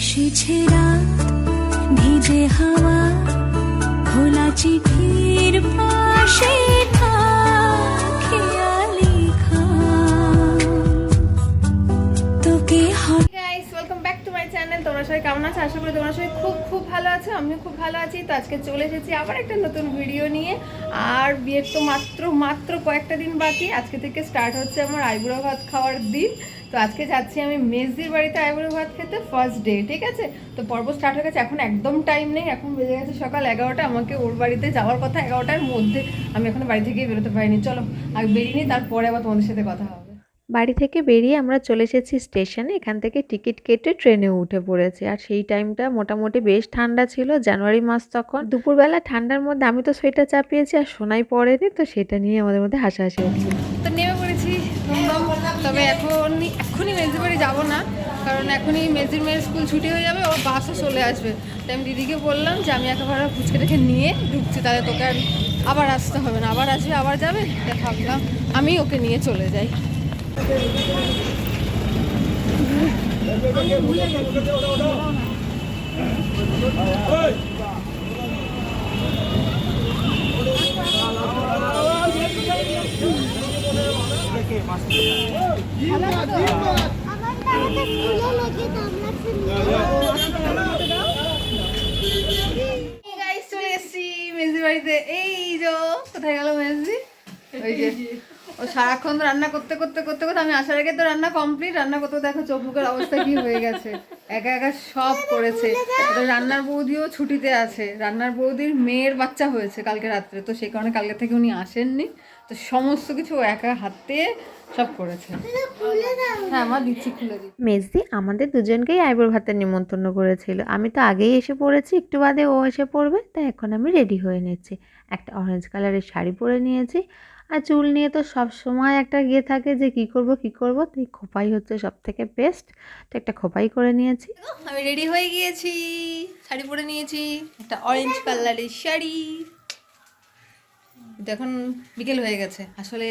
এসেছে রাত, ভিজে হাওয়া খোলা চিঠির পাশে চ্যানেল তোমরা সবাই কেমন আছো? আশা করি তোমরা সবাই খুব খুব ভালো আছো। আমিও খুব ভালো আছি। তো আজকে চলে এসেছি আবার একটা নতুন ভিডিও নিয়ে। আর বিয়ের তো মাত্র মাত্র কয়েকটা দিন বাকি। আজকে থেকে স্টার্ট হচ্ছে আমার আইবুড়ো ভাত খাওয়ার দিন। তো আজকে যাচ্ছি আমি মেজদির বাড়িতে আইবুড়ো ভাত খেতে ফার্স্ট ডে ঠিক আছে? তো পর্ব স্টার্ট হয়ে গেছে, এখন একদম টাইম নেই, এখন বেজে গেছে সকাল এগারোটা, আমাকে ওর বাড়িতে যাওয়ার কথা এগারোটার মধ্যে আমি এখন বাড়ি থেকেই বেরোতে পারিনি। চলো, আগে বেরিয়ে তারপরে আবার তোমাদের সাথে কথা হবে। বাড়ি থেকে বেরিয়ে আমরা চলে এসেছি স্টেশনে এখান থেকে টিকিট কেটে ট্রেনে উঠে পড়েছি। আর সেই টাইমটা মোটামুটি বেশ ঠান্ডা ছিল জানুয়ারি মাস তখন। দুপুরবেলা ঠান্ডার মধ্যে আমি তো সোয়েটার চাপিয়েছি আর সোনাই পড়েনি তো সেটা নিয়ে আমাদের মধ্যে হাসাহাসি হচ্ছিল। তো নেমে পড়েছি তবে এখন এখনই মেজির বাড়ি যাব না, কারণ এখনই মেজির মেয়ের স্কুল ছুটি হয়ে যাবে ওর বাসও চলে আসবে। তাই আমি দিদিকে বললাম যে আমি একেবারে ফুচকে রেখে নিয়ে ঢুকছি, তাহলে তোকে আর আবার আসতে হবে না। আবার আসবে, আবার যাবে? তাই ভাবলাম আমি ওকে নিয়ে চলে যাই। গাইস চলে এসেছি মেজির বাড়িতে এই যো কোথায় গেল মেজি ও সারাক্ষণ রান্না করতে করতে করতে করতে আমি আসার আগে তো রান্না কমপ্লিট রান্না করতে দেখো চোখ মুখের অবস্থা কি হয়ে গেছে একা একা সব করেছে রান্নার বৌদিও ছুটিতে আছে রান্নার বৌদির মেয়ের বাচ্চা হয়েছে কালকে রাত্রে তো সেই কারণে কালকে থেকে উনি আসেননি তো সমস্ত কিছু ও একা হাতে সব করেছে। হ্যাঁ আমার দিচ্ছি খুলে দিচ্ছি। মেজদি আমাদের দুজনকেই আইবুড়ো ভাতের নিমন্ত্রণ করেছিল। আমি তো আগেই এসে পড়েছি একটু বাদে ও এসে পড়বে তাই এখন আমি রেডি হয়ে নিচ্ছি। একটা অরেঞ্জ কালারের শাড়ি পরে নিয়েছি। আর চুল নিয়ে তো সব সময় একটা গিয়ে থাকে যে কি করব কি করব তাই খোপাই হচ্ছে সব থেকে বেস্ট তো একটা খোপাই করে নিয়েছি। আমি রেডি হয়ে গিয়েছি শাড়ি পরে নিয়েছি একটা অরেঞ্জ কালারের শাড়ি। কিন্তু এখন বিকেল হয়ে গেছে। আসলে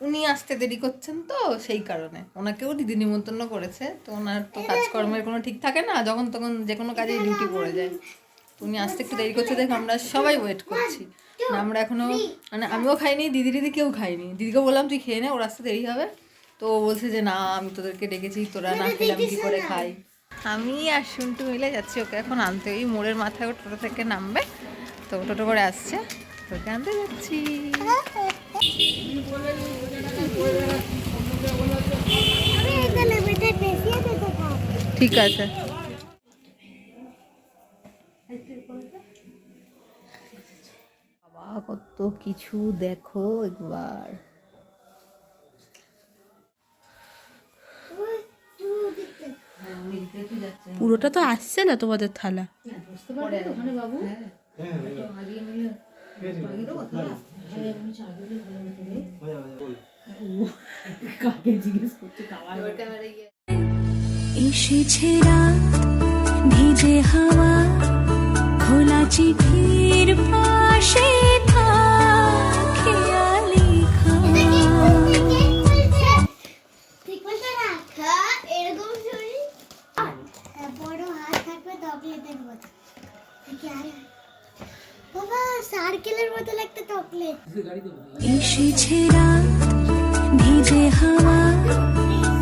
উনি আসতে দেরি করছেন তো সেই কারণে। ওনাকেও দিদি নিমন্ত্রণ করেছে। তো ওনার তো কাজকর্মের কোনো ঠিক থাকে না। যখন তখন যে কোনো কাজে ডিউটি পড়ে যায়। উনি আসতে একটু দেরি করছে। দেখে, আমরা সবাই ওয়েট করছি। আমরা এখনও মানে আমিও খাইনি, দিদি দিদি কেউ খাইনি। দিদিকে বললাম, তুই খেয়ে নে, ওর আসতে দেরি হবে। তো ও বলছে যে, না, আমি তোদেরকে ডেকেছি, তোরা না খেলে আমি কি করে খাই? আমি আর শুনটু মিলে যাচ্ছি। ওকে এখন আনতে, ওই মোড়ের মাথায় টোটো থেকে নামবে। তো টোটো করে আসছে। তোকে আনতে যাচ্ছি ঠিক আছে। বাবা কত কিছু দেখো একবার। পুরোটা তো আসছে না তোমাদের থালা? এসেছে রাত ভিজে হাওয়া খোলা চিঠির পাশে সার্কেলের ভিজে হাওয়া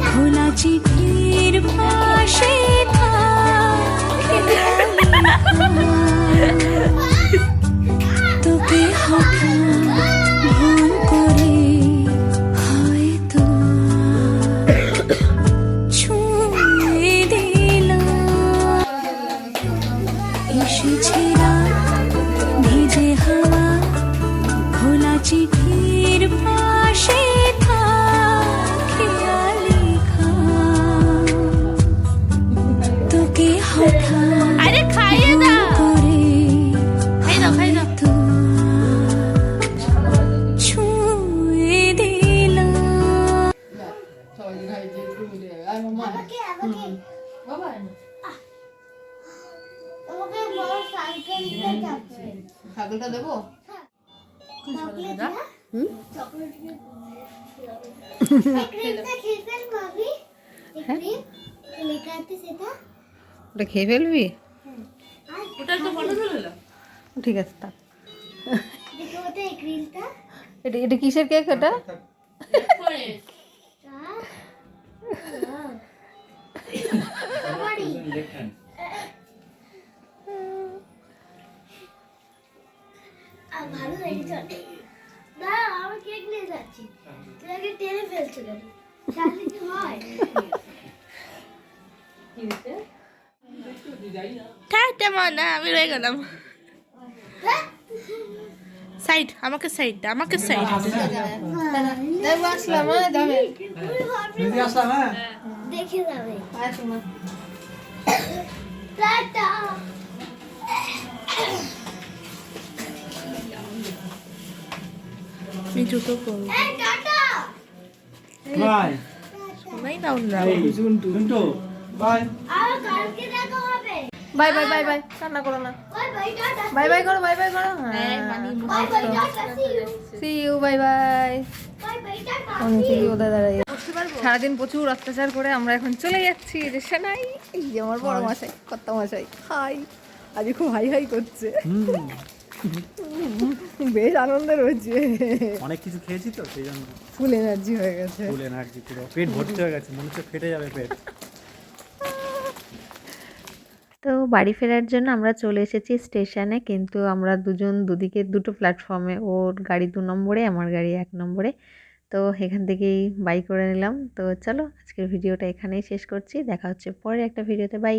খোলা চিঠির পাশে আরে খাইয়ে দাও। খাই দাও খাই দাও। ছাগলটা দেবো? চকলেট ওটা খেয়ে ফেলবি? তো। ঠিক আছে থাক। গ্রিলটা এটা এটা কিসের কেক এটা? ভালো লেগেছে অনেক। দাঁড়াও, আমার কেক নিয়ে যাচ্ছি। তুই আগে টেনে ফেলছো কেন কি হয় মানা আমি রয়ে গেলাম। সাইড আমাকে সাইড আমাকে সাইড আসলাম হ্যাঁ দেখে যাবে। টাটা। আমি জুতো পরবো এই টাটা। বাই সবাই নাও না জুন্টু বাই আর কালকে দেখা হবে বাই বাই বাই বাই। কান্না করো না। Bye bye tata. Bye bye করো বাই বাই করো। হ্যাঁ bye see you bye bye. সারাদিন প্রচুর অত্যাচার করে আমরা এখন চলে যাচ্ছি যে সেনাই। এই যে আমার বড় মশাই কর্তা মশাই। হাই। আজ খুব হাই হাই করছে। বেশ আনন্দ রয়েছে। অনেক কিছু খেয়েছি তো সেই জন্য। ফুল এনার্জি হয়ে গেছে। ফুল এনার্জি পুরো। পেট ভর্তি হয়ে গেছে মনে হচ্ছে ফেটে যাবে পেট। তো বাড়ি ফেরার জন্য আমরা চলে এসেছি স্টেশনে, কিন্তু আমরা দুজন দুদিকে দুটো প্ল্যাটফর্মে ওর গাড়ি দু নম্বরে, আমার গাড়ি এক নম্বরে। তো এখান থেকেই বাই করে নিলাম। তো চলো আজকের ভিডিওটা এখানেই শেষ করছি। দেখা হচ্ছে পরে একটা ভিডিওতে বাই